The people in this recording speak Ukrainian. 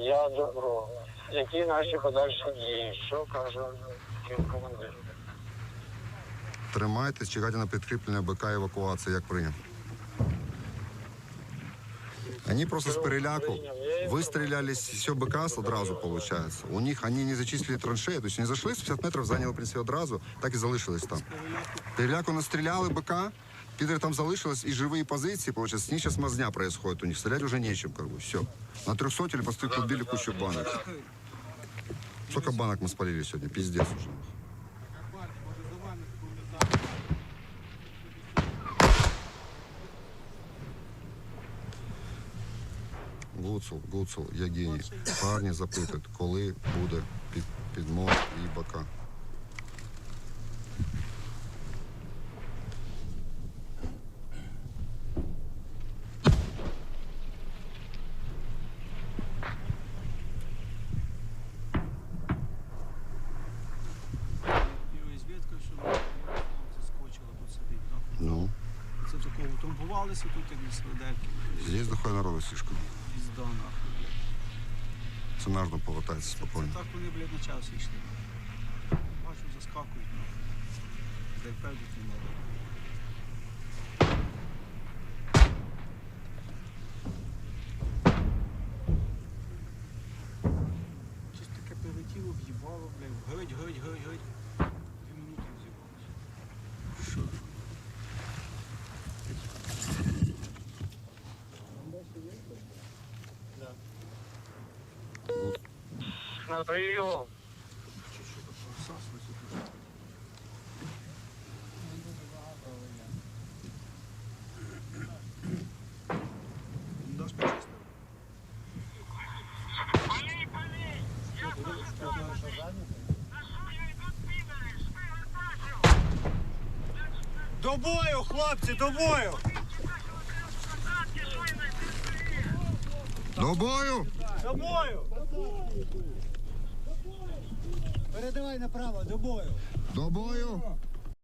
я добро. Які наші подальші дії? Що каже командир? Тримайтесь, чекайте на підкріплення БК евакуації, як прийняв. Они просто с переляку выстрелялись, все БК одразу, получается. У них они не зачислили траншеї, то есть они зайшли, з 50 метрів зайняли, в принципі, одразу, так і залишились там. Переляку настріляли БК, Підери там залишились, і живі позиції, получается, с них сейчас мазня происходит у них, стрелять уже нечем, как бы, все. На 300 или по стыку убили кучу банок. Сколько банок мы спалили сегодня, пиздец уже. Гуцул, Гуцул, я геній. Парні запитують, коли буде під, підмог і бока. Це такого тумбувалися тут, як на здесь дохуя народу слишком. Пізда нахуй. блядь. Це нужно повертатися Це спокійно. так вони, блядь, на час йшли. Бачу, заскакують нахуй. Дай певдити не треба. Щось таке прилетіло, в'їбало, блядь. Горить, горить, горить, горить. На почистив? До бою, хлопці, до бою! До бою! До бою! Передавай направо, до бою! До бою!